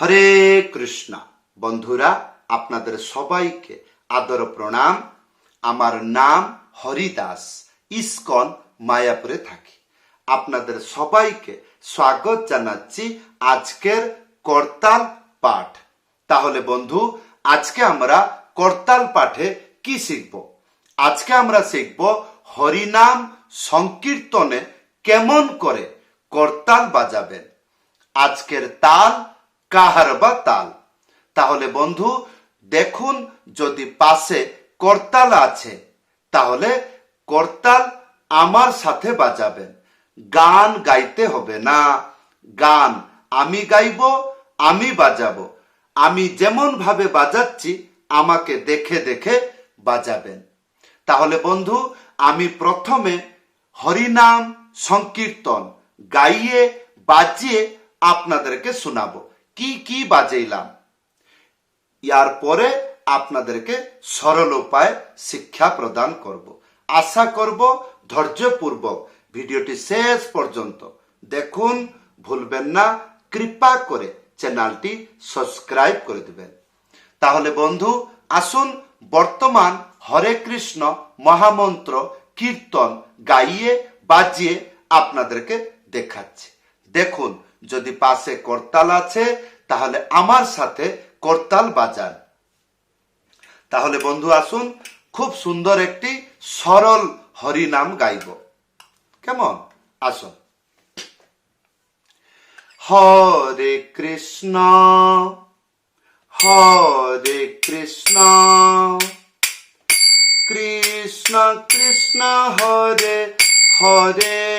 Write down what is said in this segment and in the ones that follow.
হরে কৃষ্ণ। বন্ধুরা, আপনাদের সবাইকে আদর প্রণাম। আমার নাম হরিদাস, ইস্কন, মায়াপুরে থাকি। আপনাদের সবাইকে স্বাগত জানাচ্ছি আজকের করতাল পাঠ। তাহলে বন্ধু, আজকে আমরা করতাল পাঠে কি শিখব? আজকে আমরা শিখব হরিনাম সংকীর্তনে কেমন করে করতাল বাজাবেন। আজকের তাল কাহার বা তাল। তাহলে বন্ধু, দেখুন যদি পাশে করতাল আছে, তাহলে করতাল আমার সাথে বাজাবেন। গান গাইতে হবে না। গান আমি গাইব, আমি বাজাবো। আমি যেমন ভাবে বাজাচ্ছি, আমাকে দেখে দেখে বাজাবেন। তাহলে বন্ধু, আমি প্রথমে হরিনাম সংকীর্তন গাইয়ে, বাজিয়ে আপনাদেরকে শোনাবো। কি কি বাজাইলাম? ইয়ার পরে আপনাদেরকে সরল উপায় শিক্ষা প্রদান করব। আশা করব ধৈর্যপূর্বক ভিডিওটি শেষ পর্যন্ত দেখুন, ভুলবেন না, কৃপা করে চ্যানেলটি সাবস্ক্রাইব করে দেবেন। তাহলে বন্ধু, আসুন বর্তমান হরে কৃষ্ণ মহামন্ত্র কীর্তন গাইয়ে, বাজিয়ে আপনাদেরকে দেখাচ্ছি। দেখুন যদি পাশে করতাল আছে, তাহলে আমার সাথে করতাল বাজান। তাহলে বন্ধু আসুন, খুব সুন্দর একটি সরল হরিনাম গাইব। কেমন? আসুন। হরে কৃষ্ণ হরে কৃষ্ণ কৃষ্ণ কৃষ্ণ হরে হরে।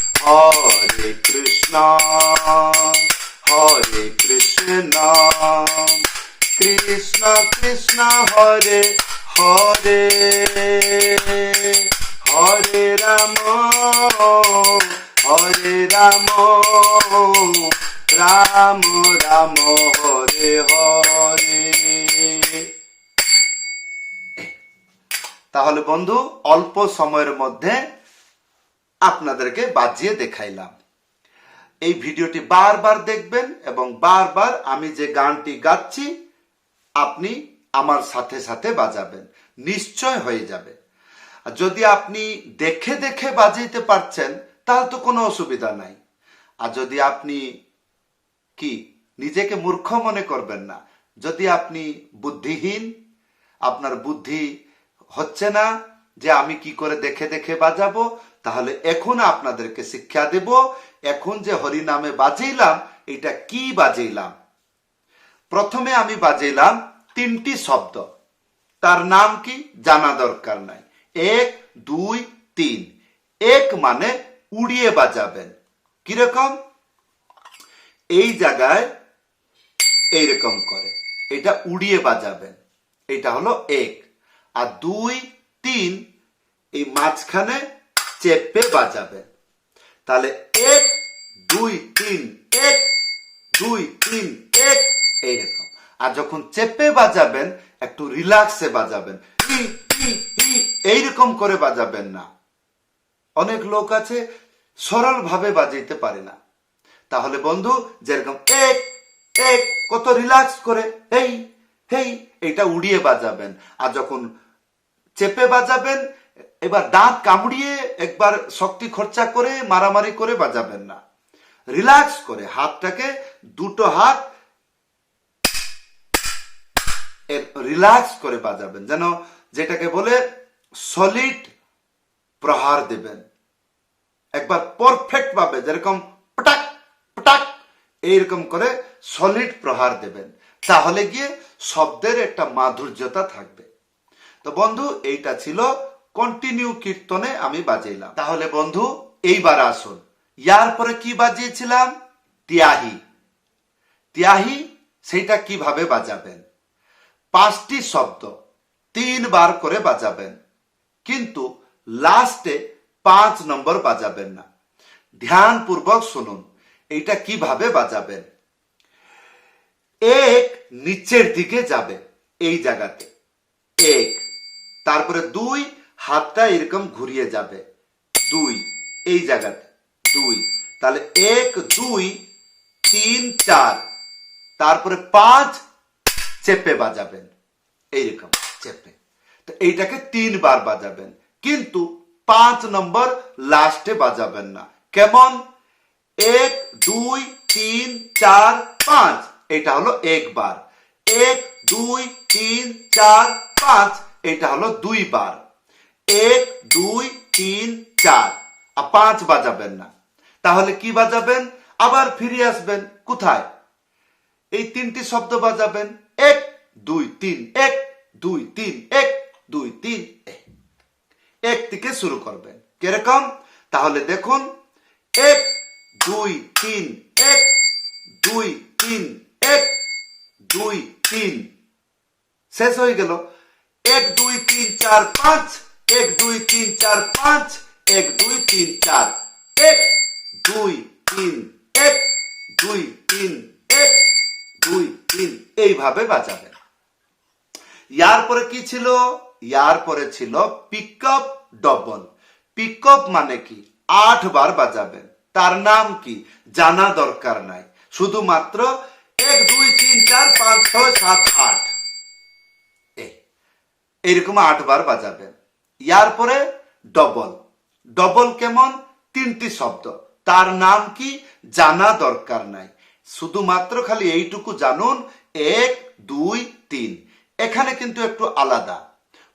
হরে কৃষ্ণ হরে কৃষ্ণ কৃষ্ণ কৃষ্ণ হরে হরে হরে রাম হরে রাম রাম রাম হরে হরে তাহলে বন্ধু অল্প সময়ের মধ্যে আপনাদেরকে বাজিয়ে দেখাইলাম। এই ভিডিওটি বারবার দেখবেন এবং বারবার আমি যে গানটি গাচ্ছি, আপনি আমার সাথে সাথে বাজাবেন। নিশ্চয় হয়ে যাবে। যদি আপনি দেখে দেখে বাজাইতে পারছেন, তাহলে তো কোনো অসুবিধা নাই। আর যদি আপনি কি, নিজেকে মূর্খ মনে করবেন না। যদি আপনি বুদ্ধিহীন, আপনার বুদ্ধি হচ্ছে না যে আমি কি করে দেখে দেখে বাজাবো তাহলে এখন আপনাদেরকে শিক্ষা দেব, এখন যে হরি নামে বাজাইলাম, এটা কি বাজাইলাম? প্রথমে আমি বাজাইলাম তিনটি শব্দ। তার নাম কি? জানা দরকার নাই। এক, দুই, তিন। এক মানে উড়িয়ে বাজাবেন। কীরকম? এই জায়গায় এইরকম করে। এটা উড়িয়ে বাজাবেন। এটা হলো এক। আর দুই, তিন, এই মাঝখানে চেপে বাজাবেন তাহলে এক, দুই, তিন, এক, দুই, তিন, এক, এইরকম। আর যখন চেপে বাজাবেন, একটু রিল্যাক্সে বাজাবেন। এইরকম করে বাজাবেন না। অনেক লোক আছে সরল ভাবে বাজাইতে পারে না। তাহলে বন্ধু, যেরকম এক এক, কত রিল্যাক্স করে এই হেই এটা উড়িয়ে বাজাবেন। আর যখন চেপে বাজাবেন এবার দাঁত কামড়িয়ে একবার শক্তি খরচা করে, মারামারি করে বাজাবেন না। রিল্যাক্স করে হাতটাকে, দুটো হাত রিল্যাক্স করে বাজাবেন যেন যেটাকে বলে সলিড প্রহার দেবেন। একবার পারফেক্ট ভাবে, যেরকম পটাক পটাক, এইরকম করে সলিড প্রহার দেবেন। তাহলে গিয়ে শব্দের একটা মাধুর্যতা থাকবে। তো বন্ধু, এইটা ছিল কন্টিনিউ কীর্তনে আমি বাজাইলাম। তাহলে বন্ধু, এইবার আসুন। ইয়ার পরে কি বাজিয়েছিলাম? তিয়াহি। তিয়াহি, সেইটা কীভাবে বাজাবেন? পাঁচটি শব্দ, তিনবার করে বাজাবেন। কিন্তু লাস্টে পাঁচ নম্বর বাজাবেন না। ধ্যানপূর্বক শুনুন, এইটা কীভাবে বাজাবেন? এক নিচের দিকে যাবে, এই জায়গাতে। এক, তারপরে দুই হাতটা এরকম ঘুরিয়ে যাবে। দুই, এই জায়গাতে। দুই, তাহলে এক, দুই, তিন, চার। তারপরে পাঁচ চেপে বাজাবেন। এইরকম চেপে। তো এইটাকে তিনবার বাজাবেন। কিন্তু পাঁচ নম্বর লাস্টে বাজাবেন না। কেমন? এক, দুই, তিন, চার, পাঁচ। এটা হলো একবার। এক, দুই, তিন, চার, পাঁচ। এটা হলো দুই বার এক, দুই, তিন, চার। আর পাঁচ বাজাবেন না। তাহলে কি বাজাবেন? আবার ফিরে আসবেন কোথায়? এই তিনটি শব্দ বাজাবেন। এক, দুই, তিন, এক, দুই, তিন, এক, দুই, তিন, এক। থেকে শুরু করবেন। কীরকম? তাহলে দেখুন। এক, দুই, তিন, এক, দুই, তিন, এক, দুই, তিন। শেষ হয়ে গেল। এক, দুই, তিন, চার, পাঁচ। এক, দুই, তিন, চার, পাঁচ। এক, দুই, তিন, চার। এক, দুই, তিন। এক, দুই, তিন। এক, দুই, তিন। এইভাবে বাজাবেন ইয়ার কি ছিল? ইয়ার ছিল পিকআপ ডবল পিকআপ মানে কি? আট বার বাজাবেন তার নাম কি? জানা দরকার নাই। শুধুমাত্র এক, দুই, তিন, চার, পাঁচ, ছয়, সাত, আট। এই এইরকম আট বার বাজাবেন ইয়ার পরে ডবল ডবল কেমন? তিনটি শব্দ। তার নাম কি? জানা দরকার নাই। শুধুমাত্র খালি এইটুকু জানুন। এক, দুই, তিন। এখানে কিন্তু একটু আলাদা।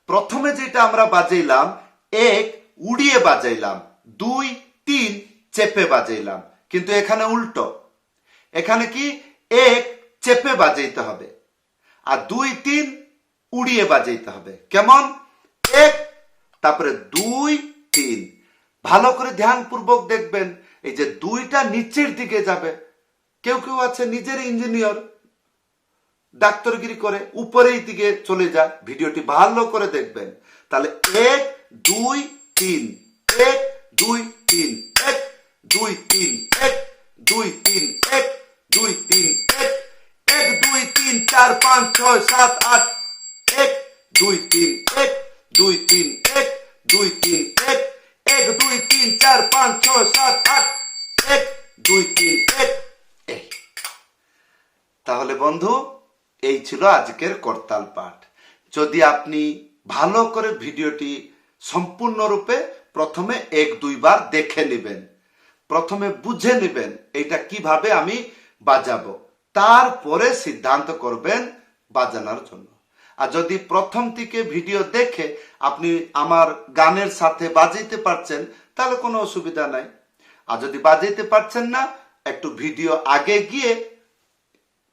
প্রথমে যেটা আমরা বাজাইলাম, এক, উড়িয়ে বাজাইলাম। দুই, তিন, চেপে বাজাইলাম। কিন্তু এখানে উল্টো। এখানে কি? এক, চেপে বাজাইতে হবে। আর দুই, তিন, উড়িয়ে বাজাইতে হবে। কেমন? এক তারপরে দুই, তিন। ভালো করে ধ্যানপূর্বক দেখবেন, এই যে দুইটা নিচের দিকে যাবে। কেউ কেউ আছে নিজের ইঞ্জিনিয়ার ডাক্তারগিরি করে, উপরেই দিকে চলে যায়। ভিডিওটি ভালো করে দেখবেন। তাহলে এক, দুই, তিন। এক, দুই, তিন। এক, দুই, তিন। এক, দুই, তিন। এক, দুই, তিন। এক এক, দুই, তিন, চার, পাঁচ, ছয়, সাত, আট। এক, দুই, তিন। এক দুই, তিন, এক, দুই, তিন, এক এক, দুই, তিন, চার, পাঁচ, ছয়, সাত, আট, এক, দুই, তিন, এক তাহলে বন্ধু, এই ছিল আজকের করতাল পাঠ। যদি আপনি ভালো করে ভিডিওটি সম্পূর্ণরূপে প্রথমে এক দুইবার দেখে নেবেন, প্রথমে বুঝে নেবেন এটা কীভাবে আমি বাজাবো, তারপরে সিদ্ধান্ত করবেন বাজানোর জন্য। আর যদি প্রথম থেকে ভিডিও দেখে আপনি আমার গানের সাথে বাজাইতে পারছেন, তাহলে কোনো অসুবিধা নাই। আর যদি বাজাইতে পারছেন না, একটু ভিডিও আগে গিয়ে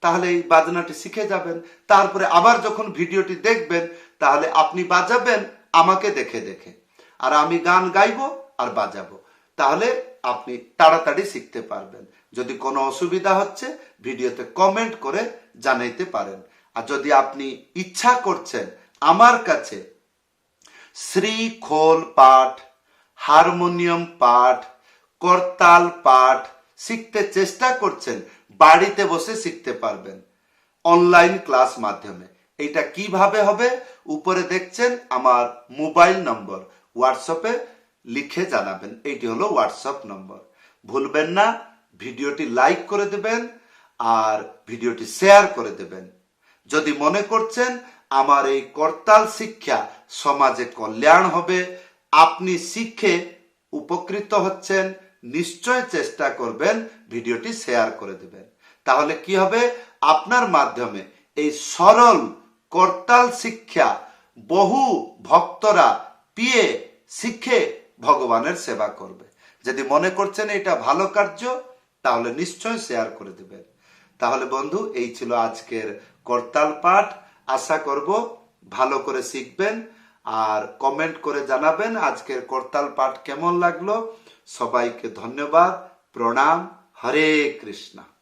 তাহলে এই বাজনাটি শিখে যাবেন। তারপরে আবার যখন ভিডিওটি দেখবেন, তাহলে আপনি বাজাবেন, আমাকে দেখে দেখে। আর আমি গান গাইবো আর বাজাবো। তাহলে আপনি তাড়াতাড়ি শিখতে পারবেন। যদি কোনো অসুবিধা হচ্ছে, ভিডিওতে কমেন্ট করে জানাইতে পারেন। আর যদি আপনি ইচ্ছা করছেন আমার কাছে শ্রী খোল পাঠ, হারমোনিয়াম পাঠ, করতাল পাঠ শিখতে চেষ্টা করছেন, বাড়িতে বসে শিখতে পারবেন। অনলাইন ক্লাস মাধ্যমে। এটা কীভাবে হবে? উপরে দেখছেন আমার মোবাইল নম্বর। হোয়াটসঅ্যাপে লিখে জানাবেন। এইটি হলো হোয়াটসঅ্যাপ নম্বর। ভুলবেন না, ভিডিওটি লাইক করে দেবেন আর ভিডিওটি শেয়ার করে দেবেন। যদি মনে করছেন আমার এই করতাল শিক্ষা সমাজে কল্যাণ হবে, আপনি শিখে উপকৃত হচ্ছেন, নিশ্চয় চেষ্টা করবেন ভিডিওটি শেয়ার করে দেবেন। তাহলে কি হবে? আপনার মাধ্যমে এই সরল করতাল শিক্ষা বহু ভক্তরা পিয়ে শিখে ভগবানের সেবা করবে। যদি মনে করছেন এটা ভালো কার্য, তাহলে নিশ্চয় শেয়ার করে দেবেন। তাহলে বন্ধু, এই ছিল আজকের করতাল পাঠ আশা করব ভালো করে শিখবেন আর কমেন্ট করে জানাবেন আজকের করতাল পাঠ কেমন লাগল। সবাইকে ধন্যবাদ। প্রণাম। হরে কৃষ্ণা।